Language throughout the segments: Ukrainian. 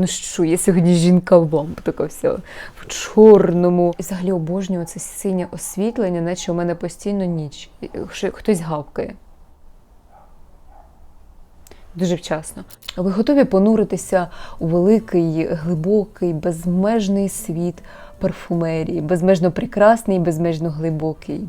Ну що, я сьогодні жінка вамп, така вся в чорному. І взагалі обожнюю це синє освітлення, наче у мене постійно ніч. Хтось гавкає. Дуже вчасно. Ви готові понуритися у великий, глибокий, безмежний світ парфумерії, безмежно прекрасний, безмежно глибокий.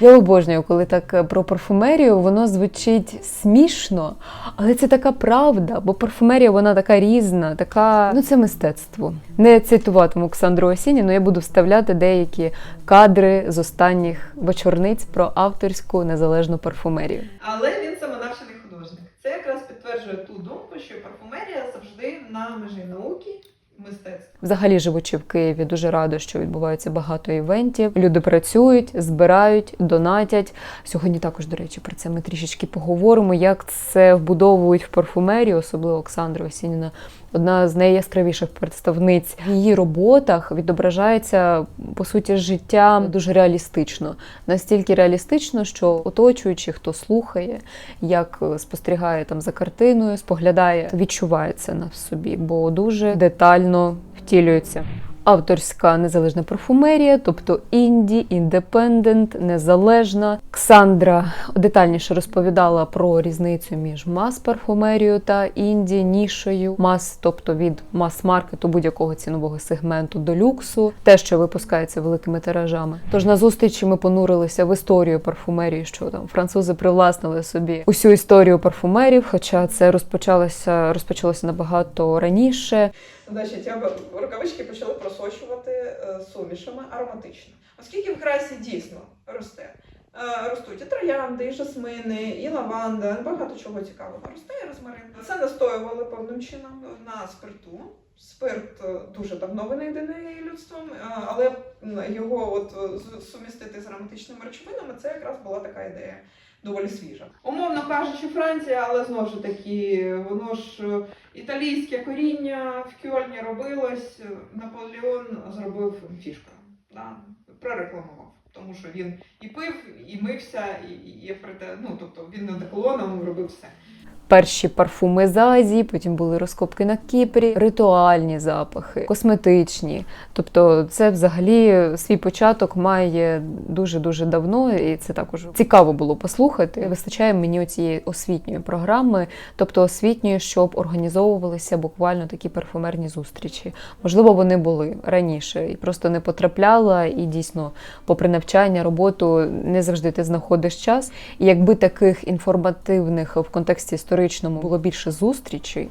Я обожнюю, коли так е, про парфумерію воно звучить смішно, але це така правда, бо парфумерія вона така різна, така ну це мистецтво. Не цитуватиму Оксандру Осініну, я буду вставляти деякі кадри з останніх вечорниць про авторську незалежну парфумерію. Але він самонавчений художник. Це якраз підтверджує ту думку, що парфумерія завжди на межі науки мистецтва. Взагалі, живучи в Києві, дуже рада, що відбувається багато івентів. Люди працюють, збирають, донатять. Сьогодні також, до речі, про це ми трішечки поговоримо. Як це вбудовують в парфумерію, особливо Оксандра Осініна. Одна з найяскравіших представниць в її роботах відображається по суті життя дуже реалістично, настільки реалістично, що оточуючи, хто слухає, як спостерігає там за картиною, споглядає, відчуває це на собі, бо дуже детально втілюється. Авторська незалежна парфумерія, тобто інді, індепендент, незалежна. Ксандра детальніше розповідала про різницю між мас-парфумерією та інді, нішою, мас, тобто від мас-маркету будь-якого цінового сегменту до люксу, те, що випускається великими тиражами. Тож на зустрічі ми понурилися в історію парфумерії, що там французи привласнили собі усю історію парфумерів, хоча це розпочалося розпочалося набагато раніше. Значить, я рукавички почали просочувати е, сумішами ароматично. Оскільки в красі дійсно росте. е, Ростуть і троянди, і жасмини, і лаванда, багато чого цікавого росте, і розмарин. Це настоювали певним чином на спирту. Спирт е, дуже давно винайдений людством, але його от сумістити з ароматичними речовинами, це якраз була така ідея доволі свіжа. Умовно кажучи, Франція, але знову ж таки, воно ж е, італійське коріння в Кьольні робилось. Наполеон зробив фішка, да, прорекламував. Тому що він і пив, і мився, і, і ну, тобто він над колоном робив все. Перші парфуми з Азії, потім були розкопки на Кіпрі, ритуальні запахи, косметичні. Тобто, це взагалі свій початок має дуже дуже давно, і це також цікаво було послухати. Вистачає мені цієї освітньої програми, тобто освітньої, щоб організовувалися буквально такі парфумерні зустрічі. Можливо, вони були раніше і просто не потрапляла, і дійсно, попри навчання, роботу, не завжди ти знаходиш час. І якби таких інформативних в контексті історичному було більше зустрічей.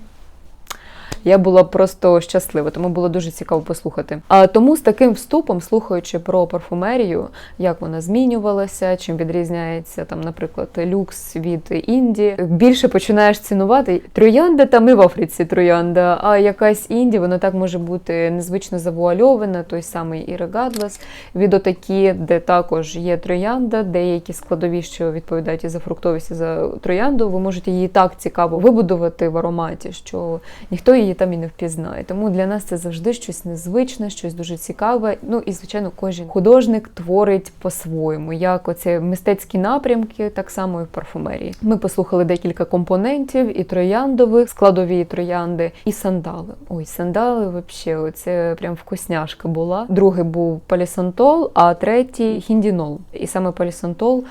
Я була просто щаслива, тому було дуже цікаво послухати. А тому з таким вступом, слухаючи про парфумерію, як вона змінювалася, чим відрізняється там, наприклад, люкс від інді, більше починаєш цінувати. Троянда там і в Африці троянда, а якась інді, вона так може бути незвично завуальована, той самий Іррегадлас, від отакі, де також є троянда, деякі складові, що відповідають і за фруктовість, і за троянду, ви можете її так цікаво вибудувати в ароматі, що ніхто її там і не впізнає. Тому для нас це завжди щось незвичне, щось дуже цікаве. Ну і звичайно, кожен художник творить по-своєму, як оце мистецькі напрямки, так само і в парфумерії. Ми послухали декілька компонентів і трояндових, складові троянди, і сандали. Ой, сандали, взагалі, це прям вкусняшка була. Другий був палісантол, а третій хіндінол. І саме палісантол.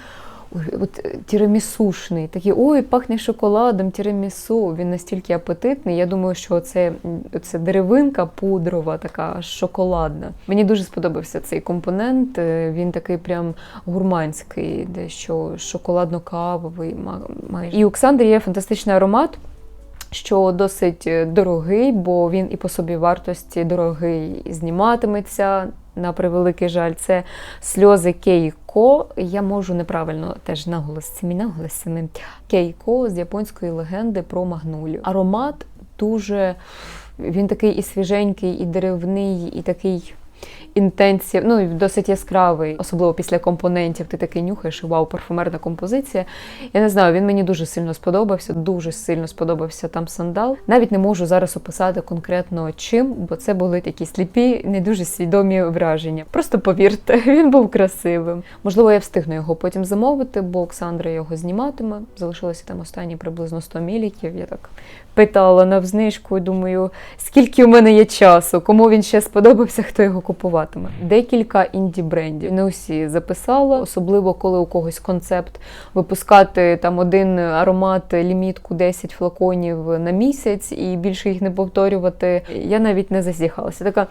От е, тірамісушний, такий ой, пахне шоколадом, тірамісу. Він настільки апетитний. Я думаю, що це, це деревинка пудрова, така шоколадна. Мені дуже сподобався цей компонент. е, Він такий прям гурманський, дещо шоколадно-кавовий. майже. І у є фантастичний аромат. Що досить е, дорогий, бо він і по собі вартості дорогий і зніматиметься. На превеликий жаль, це сльози Кейко. Я можу неправильно теж наголос цими наголосами. Кейко з японської легенди про магнолію. Аромат дуже він такий і свіженький, і деревний, і такий інтенсів, ну досить яскравий, особливо після компонентів. Ти такий нюхаєш, і вау, парфумерна композиція. Я не знаю, він мені дуже сильно сподобався, дуже сильно сподобався там сандал. Навіть не можу зараз описати конкретно чим, бо це були такі сліпі, не дуже свідомі враження. Просто повірте, він був красивим. Можливо, я встигну його потім замовити, бо Оксандра його зніматиме. Залишилося там останні приблизно 100 міліків. Я так питала на знижку. Думаю, скільки у мене є часу, кому він ще сподобався, хто його купуватиме. Декілька інді брендів. Не усі записала, особливо коли у когось концепт випускати там один аромат, лімітку 10 флаконів на місяць і більше їх не повторювати. Я навіть не зазіхалася. Така.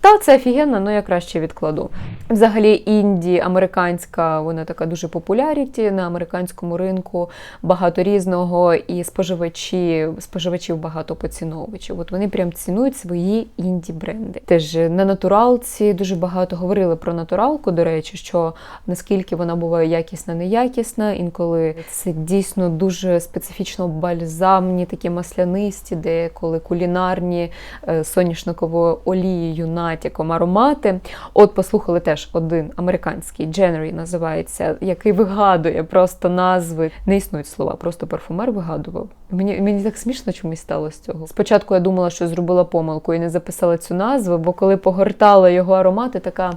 Та це офігенно, але я краще відкладу. Взагалі, інді, американська, вона така дуже популяріті на американському ринку, багато різного, і споживачі, споживачів багато поціновувачів. От вони прям цінують свої інді бренди. Теж на натуралці дуже багато говорили про натуралку, до речі, що наскільки вона буває якісна, неякісна. Інколи це дійсно дуже специфічно бальзамні, такі маслянисті, деколи кулінарні е, соняшниковою олією натяком аромати. От послухали теж один американський Дженері називається, який вигадує просто назви. Не існують слова, просто парфумер вигадував. Мені, мені так смішно чомусь стало з цього. Спочатку я думала, що зробила помилку і не записала цю назву, бо коли погортала його аромати, така.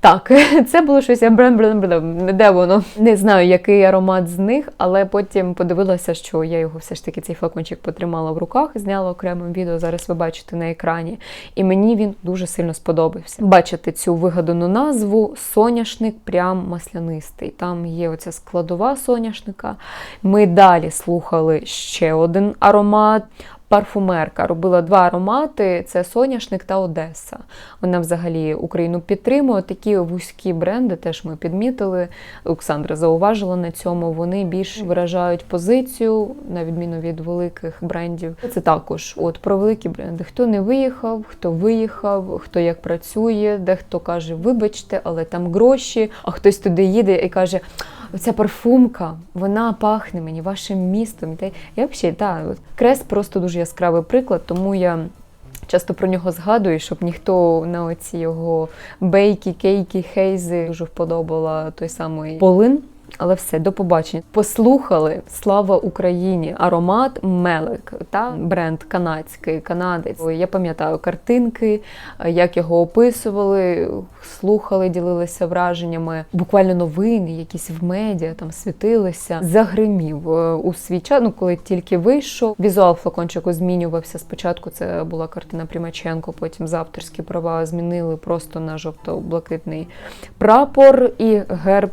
Так, це було щось. Де воно? Не знаю, який аромат з них, але потім подивилася, що я його все ж таки цей флакончик потримала в руках, зняла окремим відео. Зараз ви бачите на екрані. І мені він дуже сильно сподобався. Бачите цю вигадану назву соняшник прям маслянистий. Там є оця складова соняшника. Ми далі слухали ще один аромат. Парфумерка робила два аромати: це соняшник та Одеса. Вона взагалі Україну підтримує. Такі вузькі бренди теж ми підмітили. Олександра зауважила на цьому. Вони більш виражають позицію, на відміну від великих брендів. Це також от про великі бренди. Хто не виїхав, хто виїхав, хто як працює, дехто каже, вибачте, але там гроші, а хтось туди їде і каже. Оця парфумка, вона пахне мені вашим містом. Я взагалі, так, крест просто дуже яскравий приклад, тому я часто про нього згадую, щоб ніхто на оці його бейки, кейки, хейзи дуже вподобала той самий полин. Але все, до побачення. Послухали Слава Україні! Аромат Мелик та бренд канадський, канадець. Я пам'ятаю картинки, як його описували, слухали, ділилися враженнями. Буквально новини, якісь в медіа там світилися. Загримів е, у свій час, ну коли тільки вийшов. Візуал флакончику змінювався. Спочатку це була картина Примаченко, потім за авторські права змінили просто на жовто-блакитний прапор і герб.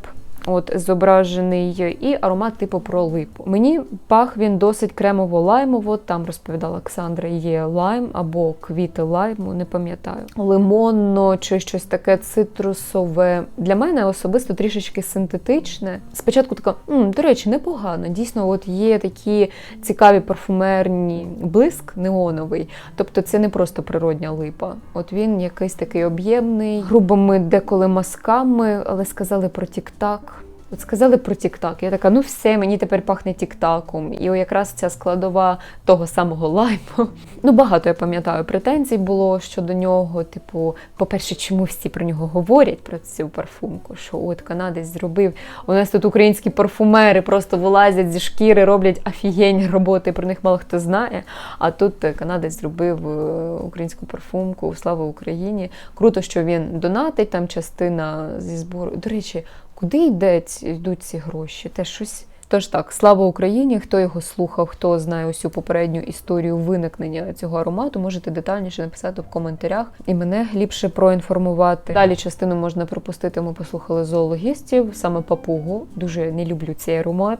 От зображений і аромат типу про липу. Мені пах він досить кремово-лаймово. Там розповідала Олександра, є лайм або квіти лайму, не пам'ятаю. Лимонно чи щось таке цитрусове. Для мене особисто трішечки синтетичне. Спочатку така, М, до речі, непогано. Дійсно, от є такі цікаві парфумерні блиск неоновий. Тобто це не просто природня липа. От він якийсь такий об'ємний, грубими деколи масками, але сказали про тік-так. От сказали про тік-так. Я така, ну все, мені тепер пахне тік-таком. І якраз ця складова того самого лайму. Ну, багато я пам'ятаю претензій було щодо нього. Типу, по-перше, чому всі про нього говорять про цю парфумку? Що от канадець зробив. У нас тут українські парфумери просто вилазять зі шкіри, роблять офігенні роботи, про них мало хто знає. А тут канадець зробив е, українську парфумку Слава Україні. Круто, що він донатить, там частина зі збору. До речі, куди йде, йдуть ці гроші? Те щось. Тож так, слава Україні! Хто його слухав, хто знає усю попередню історію виникнення цього аромату, можете детальніше написати в коментарях і мене ліпше проінформувати. Далі частину можна пропустити. Ми послухали зоологістів, саме папугу. Дуже не люблю цей аромат.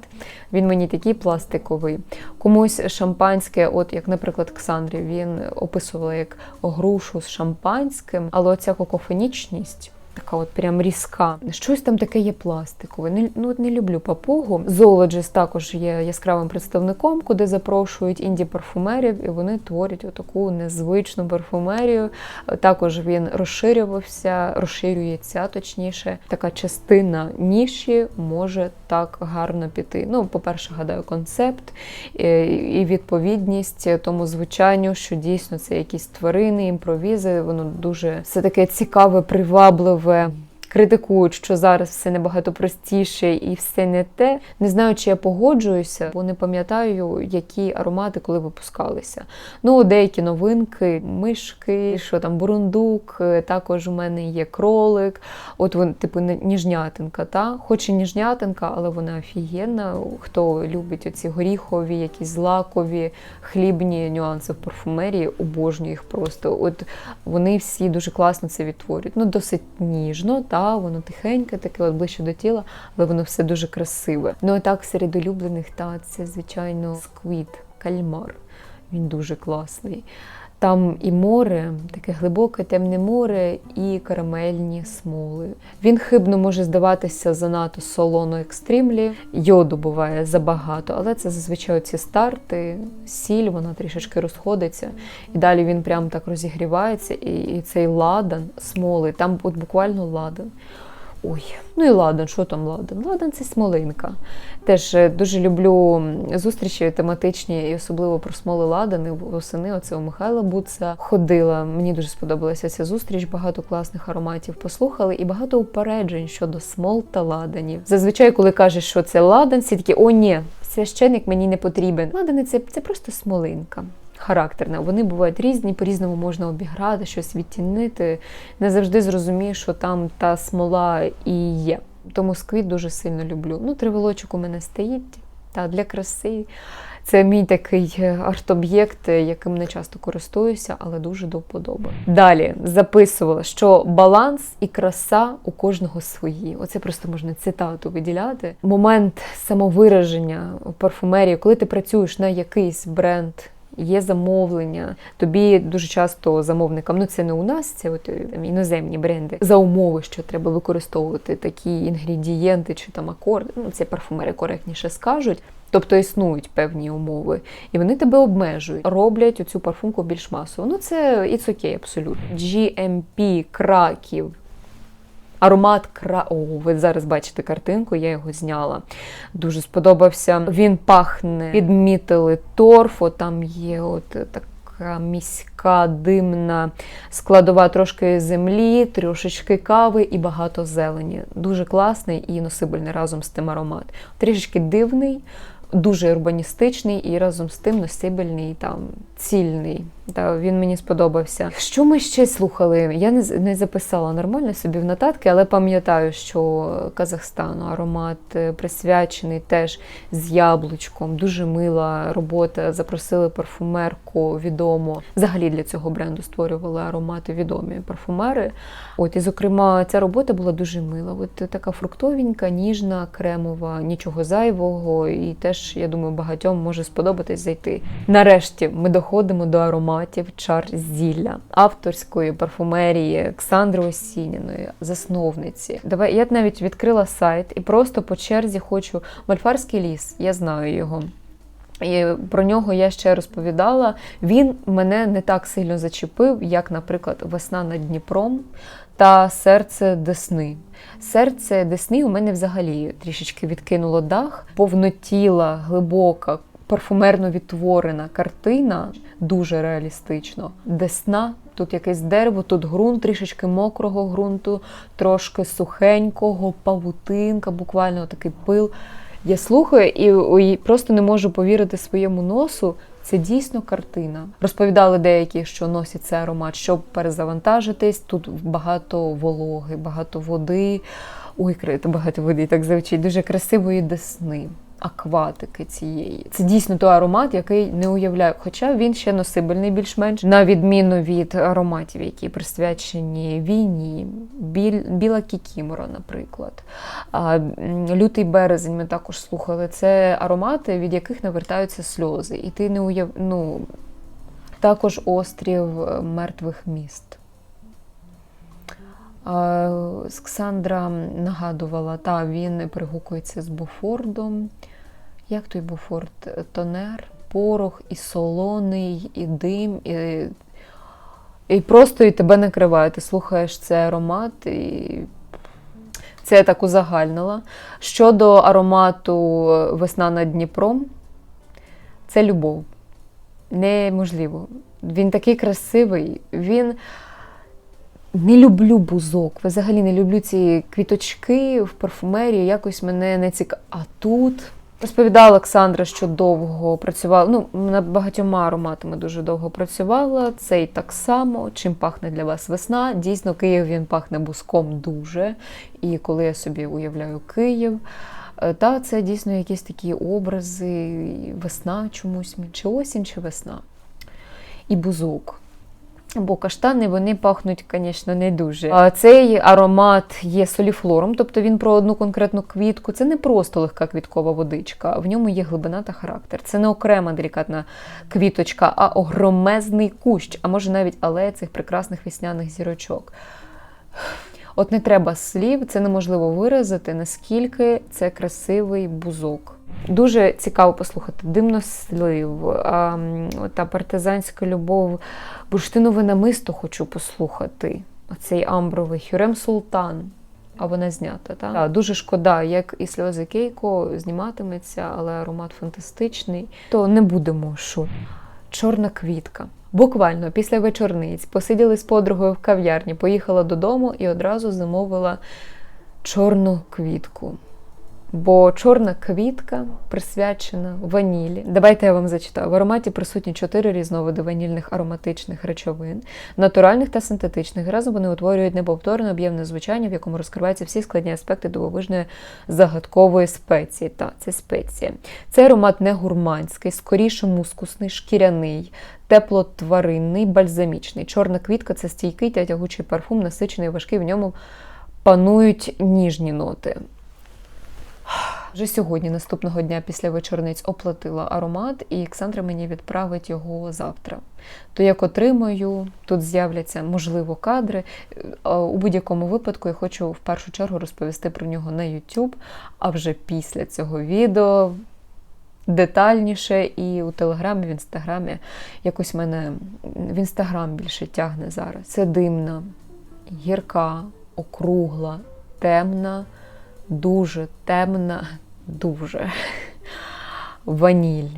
Він мені такий пластиковий. Комусь шампанське, от як, наприклад, Ксандрі, він описувала як грушу з шампанським, але оця кокофонічність. Така от прям різка. Щось там таке є пластикове. Не, ну, не люблю папугу. Zoologist також є яскравим представником, куди запрошують інді-парфумерів, і вони творять отаку незвичну парфумерію. Також він розширювався, розширюється, точніше. Така частина ніші може так гарно піти. Ну, по-перше, гадаю, концепт е, і відповідність тому звучанню, що дійсно це якісь тварини, імпровізи. Воно дуже все таке цікаве, привабливе в критикують, що зараз все набагато простіше і все не те. Не знаю, чи я погоджуюся, бо не пам'ятаю, які аромати коли випускалися. Ну, деякі новинки, мишки, що там бурундук, е, також у мене є кролик. От вон, типу, ніжнятинка, та? хоч і ніжнятинка, але вона офігенна. Хто любить оці горіхові, якісь злакові, хлібні нюанси в парфумерії, обожнюю їх просто. От вони всі дуже класно це відтворюють. Ну, досить ніжно, та воно тихеньке, таке от ближче до тіла, але воно все дуже красиве. Ну а так серед улюблених, та це звичайно сквіт, кальмар. Він дуже класний. Там і море, таке глибоке темне море, і карамельні смоли. Він хибно може здаватися занадто солоно екстрімлі. Йоду буває забагато, але це зазвичай ці старти, сіль, вона трішечки розходиться. І далі він прям так розігрівається, і, і цей ладан, смоли, там от буквально ладан. Ой, ну і ладан, що там ладан? Ладан це смолинка. Теж е, дуже люблю зустрічі тематичні, і особливо про смоли ладани. Восени оце у Михайла Буца ходила. Мені дуже сподобалася ця зустріч. Багато класних ароматів послухали і багато упереджень щодо смол та ладанів. Зазвичай, коли кажеш, що це ладан, всі такі о, ні, священник мені не потрібен. Ладани це, це просто смолинка. Характерна. Вони бувають різні, по-різному можна обіграти, щось відтінити. Не завжди зрозумієш, що там та смола і є. Тому сквіт дуже сильно люблю. Ну, триволочок у мене стоїть та для краси. Це мій такий е, арт-об'єкт, яким не часто користуюся, але дуже до вподоби. Далі записувала, що баланс і краса у кожного свої. Оце просто можна цитату виділяти. Момент самовираження парфумерії, коли ти працюєш на якийсь бренд. Є замовлення, тобі дуже часто замовникам, ну це не у нас, це от е, там, іноземні бренди, за умови, що треба використовувати такі інгредієнти чи там акорди. Ну це парфумери коректніше скажуть. Тобто існують певні умови, і вони тебе обмежують, роблять оцю парфумку більш масово. Ну це it's окей, абсолютно. GMP Краків. Аромат кра. О, ви зараз бачите картинку, я його зняла. Дуже сподобався. Він пахне, підмітили торфо, там є от така міська димна складова трошки землі, трошечки кави і багато зелені. Дуже класний і носибельний разом з тим аромат. Трішечки дивний. Дуже урбаністичний і разом з тим носибельний, там цільний. Та він мені сподобався. Що ми ще слухали? Я не, не записала нормально собі в нотатки, але пам'ятаю, що Казахстану аромат е, присвячений теж з яблучком. Дуже мила робота. Запросили парфумерку відому. Взагалі для цього бренду створювали аромати відомі парфумери. От і зокрема, ця робота була дуже мила. От така фруктовенька, ніжна, кремова, нічого зайвого, і теж я думаю, багатьом може сподобатись зайти. Нарешті ми доходимо до ароматів чар зілля авторської парфумерії Ксандри Осініної, засновниці. Давай я навіть відкрила сайт і просто по черзі хочу Мальфарський ліс. Я знаю його. І про нього я ще розповідала. Він мене не так сильно зачепив, як, наприклад, весна над Дніпром та серце Десни. Серце Десни у мене взагалі трішечки відкинуло дах, повнотіла, глибока, парфумерно відтворена картина, дуже реалістично. Десна. Тут якесь дерево, тут ґрунт, трішечки мокрого ґрунту, трошки сухенького, павутинка, буквально такий пил. Я слухаю і, ой, просто не можу повірити своєму носу. Це дійсно картина. Розповідали деякі, що носять цей аромат, щоб перезавантажитись. Тут багато вологи, багато води. Ой, багато води, так звучить. Дуже красивої десни, акватики цієї. Це дійсно той аромат, який не уявляю. Хоча він ще носибельний більш-менш, на відміну від ароматів, які присвячені війні, біль, біла кікімора, наприклад. А, Лютий березень ми також слухали. Це аромати, від яких навертаються сльози. І ти не уяв... ну, також острів е, мертвих міст. А, Сксандра нагадувала, та він перегукується з Бофордом. Як той Бофорд? Тонер, порох, і солоний, і дим, і, і просто і тебе накриває. Ти слухаєш цей аромат, і це я так узагальнила. Щодо аромату Весна над Дніпром, це любов. Неможливо. Він такий красивий. Він Не люблю бузок. Взагалі не люблю ці квіточки в парфумерії. Якось мене не цікаво. А тут розповідала Олександра, що довго працювала. Ну, над багатьома ароматами дуже довго працювала. Цей так само. Чим пахне для вас весна? Дійсно, Київ він пахне бузком дуже. І коли я собі уявляю Київ. е, Та це дійсно якісь такі образи, весна чомусь, чи осінь, чи весна. І бузок. Бо каштани вони пахнуть, звісно, не дуже. Цей аромат є соліфлором, тобто він про одну конкретну квітку. Це не просто легка квіткова водичка, в ньому є глибина та характер. Це не окрема делікатна квіточка, а огромезний кущ, а може навіть алея цих прекрасних весняних зірочок. От не треба слів, це неможливо виразити, наскільки це красивий бузок. Дуже цікаво послухати димнослив, та партизанська любов, бурштинове намисто хочу послухати. Оцей амбровий Хюрем Султан. А вона знята, так? Так, дуже шкода, як і сльози Кейко зніматиметься, але аромат фантастичний. То не будемо що. Чорна квітка. Буквально після вечорниць посиділи з подругою в кав'ярні, поїхала додому і одразу замовила чорну квітку. Бо чорна квітка присвячена ванілі. Давайте я вам зачитаю. В ароматі присутні чотири різновиди ванільних ароматичних речовин, натуральних та синтетичних. Разом вони утворюють неповторне об'ємне звучання, в якому розкриваються всі складні аспекти дивовижної загадкової спеції. Та це спеція. Цей аромат не гурманський, скоріше мускусний, шкіряний, теплотваринний, бальзамічний. Чорна квітка це стійкий та тягучий парфум, насичений, важкий. В ньому панують ніжні ноти. Вже сьогодні, наступного дня після вечорниць, оплатила аромат, і Олександра мені відправить його завтра. То як отримаю, тут з'являться можливо кадри. Е, У будь-якому випадку я хочу в першу чергу розповісти про нього на YouTube, а вже після цього відео детальніше і у Телеграмі, в Інстаграмі. Якось мене в Інстаграм більше тягне зараз. Це димна, гірка, округла, темна дуже темна, дуже ваніль.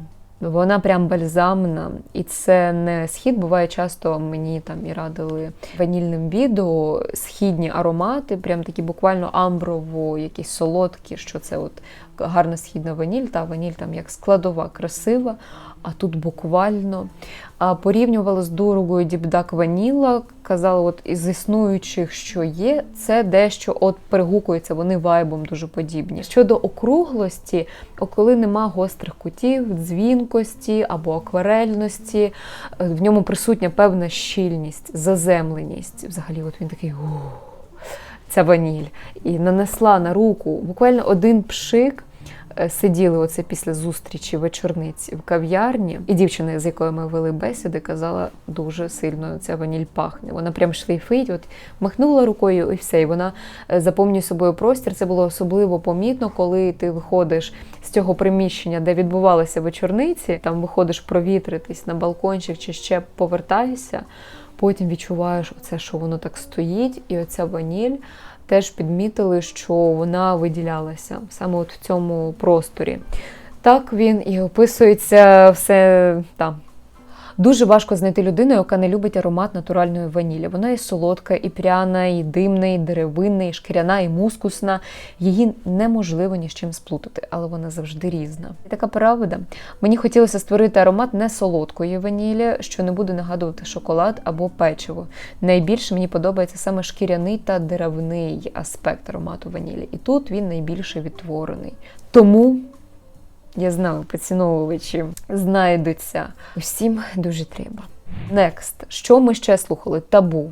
Вона прям бальзамна, і це не схід. Буває часто мені там і радили ванільним відео східні аромати, прям такі буквально амброво, якісь солодкі, що це от гарна східна ваніль, та ваніль там як складова, красива. А тут буквально порівнювала з дорогою Дібдак Ваніла, казала, от із існуючих, що є, це дещо от перегукується, вони вайбом дуже подібні. Щодо округлості, коли нема гострих кутів, дзвінкості або акварельності, е, в ньому присутня певна щільність, заземленість. Взагалі, от він такий. Ця ваніль. І нанесла на руку буквально один пшик. Е, Сиділи оце після зустрічі вечорниці в кав'ярні, і дівчина, з якою ми вели бесіди, казала дуже сильно ця ваніль пахне. Вона прям шлейфить, от махнула рукою і все. І вона е, заповнює собою простір. Це було особливо помітно, коли ти виходиш з цього приміщення, де відбувалися вечорниці, там виходиш провітритись на балкончик чи ще повертаєшся. Потім відчуваєш оце, що воно так стоїть, і оця ваніль теж підмітили, що вона виділялася саме от в цьому просторі. Так він і описується все там. Дуже важко знайти людину, яка не любить аромат натуральної ванілі. Вона і солодка, і пряна, і димна, і деревинна, і шкіряна, і мускусна. Її неможливо ні з чим сплутати, але вона завжди різна. Така правда. Мені хотілося створити аромат не солодкої ванілі, що не буде нагадувати шоколад або печиво. Найбільше мені подобається саме шкіряний та деревний аспект аромату ванілі. І тут він найбільше відтворений. Тому я знаю, поціновувачі знайдуться. Усім дуже треба. Next. Що ми ще слухали? Табу.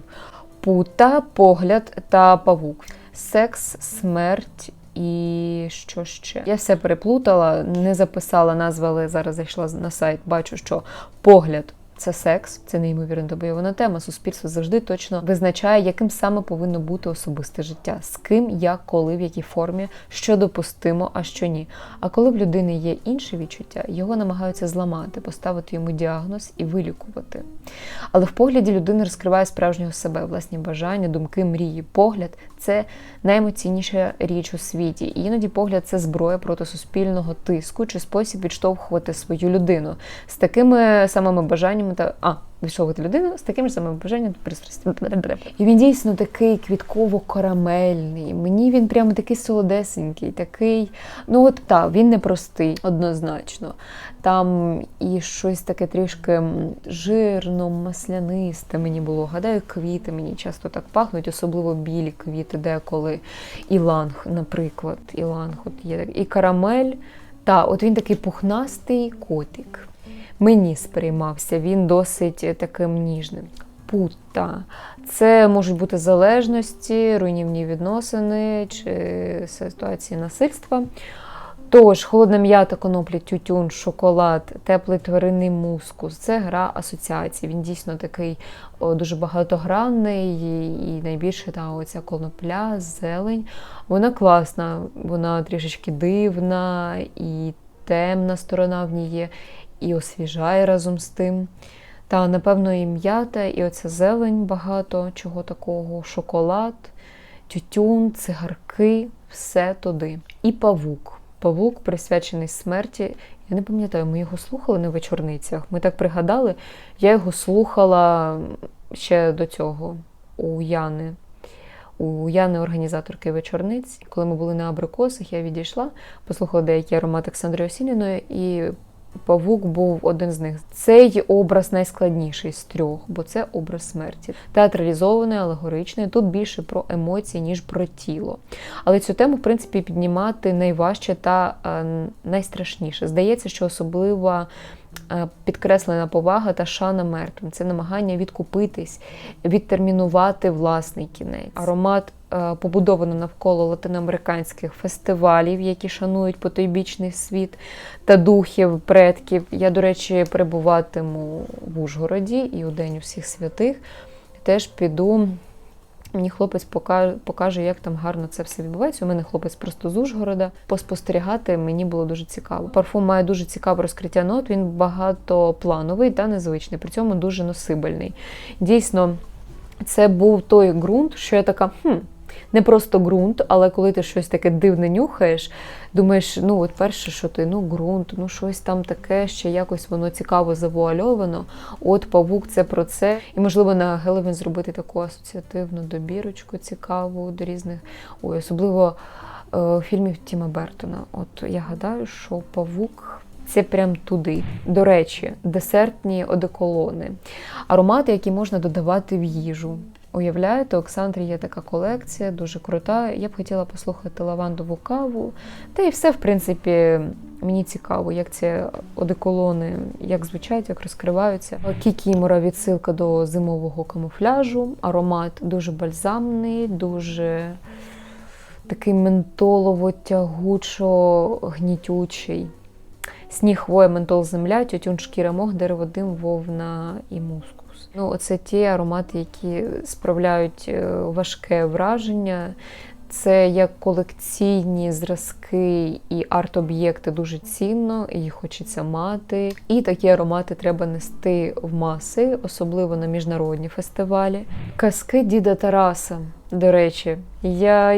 Пута, погляд та павук. Секс, смерть і що ще? Я все переплутала, не записала назви, але зараз зайшла на сайт. Бачу, що погляд. Це секс, це неймовірно табойована тема. Суспільство завжди точно визначає, яким саме повинно бути особисте життя, з ким, як, коли, в якій формі, що допустимо, а що ні. А коли в людини є інше відчуття, його намагаються зламати, поставити йому діагноз і вилікувати. Але в погляді людина розкриває справжнього себе, власні бажання, думки, мрії. Погляд це найемоційніша річ у світі. І іноді погляд це зброя проти суспільного тиску чи спосіб відштовхувати свою людину з такими самими бажаннями та а відшовувати людину з таким ж самим бажанням та пристрастям. І він дійсно такий квітково-карамельний. Мені він прямо такий солодесенький, такий. Ну от так, він непростий, однозначно. Там і щось таке трішки жирно, маслянисте мені було. Гадаю, квіти мені часто так пахнуть, особливо білі квіти, деколи. Іланг, наприклад. Іланг, от є і карамель. Та, от він такий пухнастий котик. Мені сприймався, він досить е, таким ніжним. Пута. Це можуть бути залежності, руйнівні відносини чи ситуації насильства. Тож, холодна м'ята, коноплі, тютюн, шоколад, теплий тваринний мускус це гра асоціацій. Він дійсно такий о, дуже багатогранний, і найбільше та оця конопля, зелень. Вона класна, вона трішечки дивна, і темна сторона в ній є, і освіжає разом з тим. Та, напевно, і м'ята, і оця зелень багато чого такого, шоколад, тютюн, цигарки, все туди. І павук. Павук присвячений смерті. Я не пам'ятаю, ми його слухали на вечорницях. Ми так пригадали. Я його слухала ще до цього у Яни. У Яни організаторки вечорниць. Коли ми були на абрикосах, я відійшла, послухала деякі аромати Олександри Осініної, і Павук був один з них. Цей образ найскладніший з трьох, бо це образ смерті. Театралізований, алегоричний. Тут більше про емоції, ніж про тіло. Але цю тему, в принципі, піднімати найважче та е, найстрашніше. Здається, що особлива е, підкреслена повага та шана мертвим. Це намагання відкупитись, відтермінувати власний кінець. Аромат побудовано навколо латиноамериканських фестивалів, які шанують потойбічний світ та духів предків. Я, до речі, перебуватиму в Ужгороді і у День усіх святих. Теж піду. Мені хлопець покаже, покаже, як там гарно це все відбувається. У мене хлопець просто з Ужгорода. Поспостерігати мені було дуже цікаво. Парфум має дуже цікаве розкриття нот. Він багатоплановий та незвичний, при цьому дуже носибельний. Дійсно, це був той ґрунт, що я така, хм, не просто ґрунт, але коли ти щось таке дивне нюхаєш, думаєш, ну от перше, що ти, ну ґрунт, ну щось там таке, ще якось воно цікаво завуальовано. От павук це про це. І можливо на Геловін зробити таку асоціативну добірочку цікаву до різних, ой, особливо е, фільмів Тіма Бертона. От я гадаю, що павук. Це прям туди. До речі, десертні одеколони, аромати, які можна додавати в їжу. Уявляєте, у Оксандрі є така колекція, дуже крута. Я б хотіла послухати лавандову каву. Та і все, в принципі, мені цікаво, як ці одеколони, як звучать, як розкриваються. Кікімора відсилка до зимового камуфляжу. Аромат дуже бальзамний, дуже такий ментолово-тягучо-гнітючий. Сніг, хвоя, ментол, земля, тютюн, шкіра, мох, дерево, дим, вовна і мускус. Ну, оце ті аромати, які справляють е, важке враження. Це як колекційні зразки і арт-об'єкти дуже цінно, їх хочеться мати. І такі аромати треба нести в маси, особливо на міжнародні фестивалі. Казки Діда Тараса. До речі, я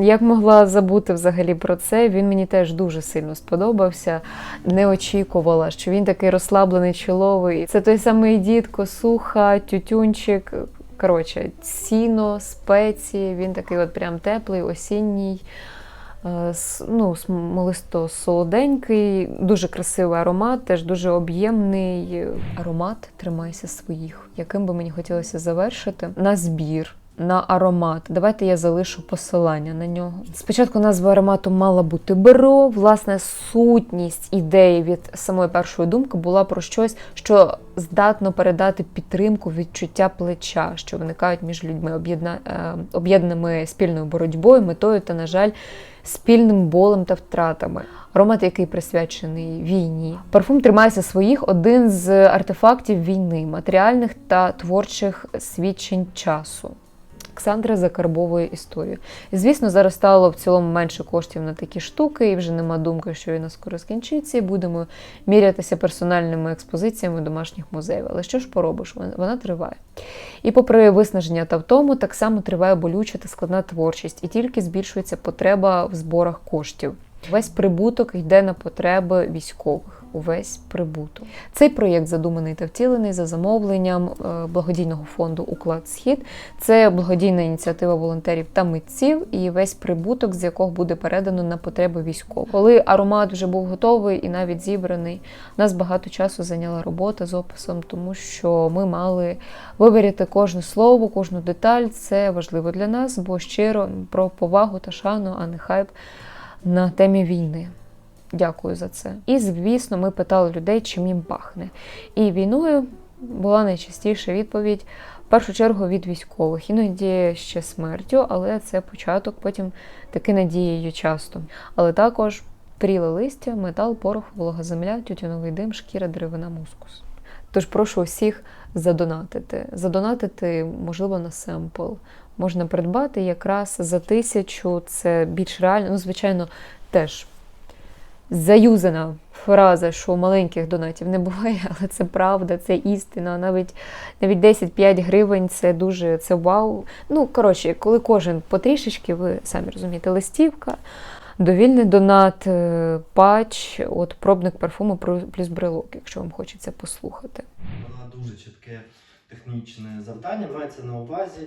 як могла забути взагалі про це, він мені теж дуже сильно сподобався. Не очікувала, що він такий розслаблений, чоловий. Це той самий дід, косуха, тютюнчик. Коротше, сіно, спеції, він такий от прям теплий, осінній, е, ну, смолисто солоденький, дуже красивий аромат, теж дуже об'ємний аромат. Тримайся своїх, яким би мені хотілося завершити. На збір. На аромат. Давайте я залишу посилання на нього. Спочатку назва аромату мала бути беро. Власне, сутність ідеї від самої першої думки була про щось, що здатно передати підтримку, відчуття плеча, що виникають між людьми, е, об'єднаними спільною боротьбою, метою та, на жаль, спільним болем та втратами. Аромат, який присвячений війні. Парфум тримається своїх один з артефактів війни, матеріальних та творчих свідчень часу. Олександра закарбовує історію. Звісно, зараз стало в цілому менше коштів на такі штуки, і вже нема думки, що війна скоро скінчиться, і будемо мірятися персональними експозиціями домашніх музеїв. Але що ж поробиш? Вона триває. І попри виснаження та втому, так само триває болюча та складна творчість, і тільки збільшується потреба в зборах коштів. Весь прибуток йде на потреби військових. Увесь прибуток. Цей проєкт задуманий та втілений за замовленням е, благодійного фонду Уклад Схід. Це благодійна ініціатива волонтерів та митців, і весь прибуток, з якого буде передано на потреби військових. Коли аромат вже був готовий і навіть зібраний, нас багато часу зайняла робота з описом, тому що ми мали вивіряти кожне слово, кожну деталь. Це важливо для нас, бо щиро про повагу та шану, а не хайп на темі війни. Дякую за це. І звісно, ми питали людей, чим їм пахне. І війною була найчастіша відповідь в першу чергу від військових, іноді ще смертю, але це початок, потім таки надією часто. Але також пріле листя, метал, порох, волога земля, тютюновий дим, шкіра, деревина, мускус. Тож прошу усіх задонатити. Задонатити, можливо, на семпл. Можна придбати якраз за тисячу, це більш реально. Ну, звичайно, теж заюзана фраза, що маленьких донатів не буває, але це правда, це істина. Навіть навіть 10-5 гривень це дуже це вау. Ну, коротше, коли кожен потрішечки, ви самі розумієте, листівка, довільний донат, е, патч, от пробник парфуму плюс брелок, якщо вам хочеться послухати. Вона дуже чітке технічне завдання, мається на увазі.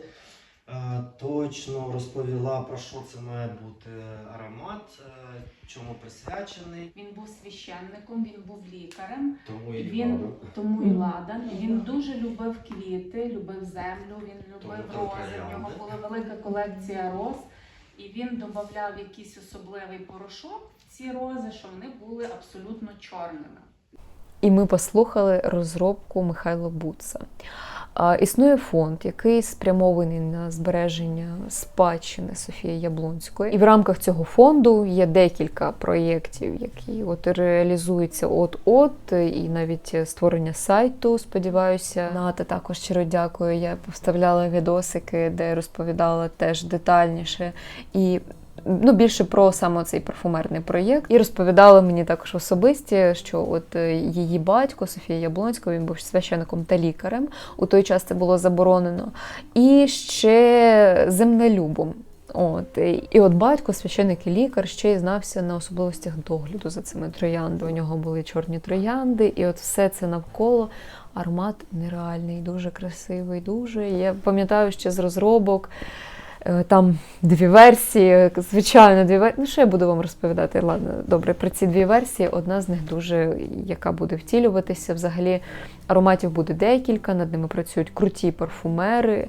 Е, Точно розповіла про що це має бути аромат, е, чому присвячений. Він був священником, він був лікарем, Тому і він Лада. тому і Мгм. ладан. Він дуже любив квіти, любив землю, він любив Тому рози. В нього була велика колекція роз, і він додавав якийсь особливий порошок в ці рози, що вони були абсолютно чорними. І ми послухали розробку Михайла Буца. Існує фонд, який спрямований на збереження спадщини Софії Яблонської. І в рамках цього фонду є декілька проєктів, які от реалізуються от-от, і навіть створення сайту. Сподіваюся, Ната також щиро дякую. Я поставляла відосики, де розповідала теж детальніше і ну, більше про саме цей парфумерний проєкт. І розповідала мені також особисті, що от е, її батько Софія Яблонська, він був священником та лікарем. У той час це було заборонено. І ще земнолюбом. От і- і от батько, священик і лікар, ще й знався на особливостях догляду за цими трояндами. У нього були чорні троянди, і от все це навколо. Аромат нереальний, дуже красивий, дуже. Я пам'ятаю ще з розробок. Е, Там дві версії, звичайно, дві версії. Ну, що я буду вам розповідати? Ладно, добре, про ці дві версії. Одна з них дуже, яка буде втілюватися. Взагалі ароматів буде декілька, над ними працюють круті парфумери,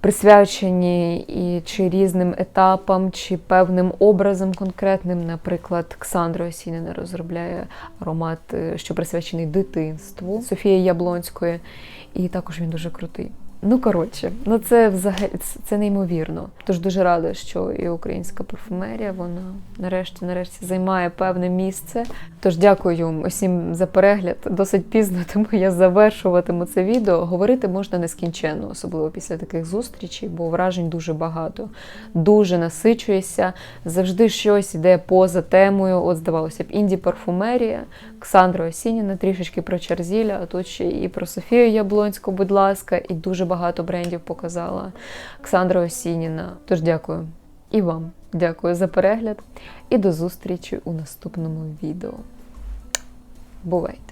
присвячені і чи різним етапам, чи певним образом конкретним. Наприклад, Ксандра Осінина розробляє аромат, е, що присвячений дитинству Софії Яблонської, і також він дуже крутий. Ну, коротше, ну це взагалі це- неймовірно. Тож дуже рада, що і українська парфумерія вона нарешті нарешті займає певне місце. Тож дякую усім за перегляд. Досить пізно, тому я завершуватиму це відео. Говорити можна нескінченно, особливо після таких зустрічей, бо вражень дуже багато. Дуже насичуєшся, завжди щось йде поза темою. От здавалося б, інді парфумерія, Ксандра Осініна, трішечки про Чарзіля, а тут ще і про Софію Яблонську, будь ласка, і дуже багато брендів показала Оксандра Осініна. Тож дякую і вам. Дякую за перегляд і до зустрічі у наступному відео. Бувайте!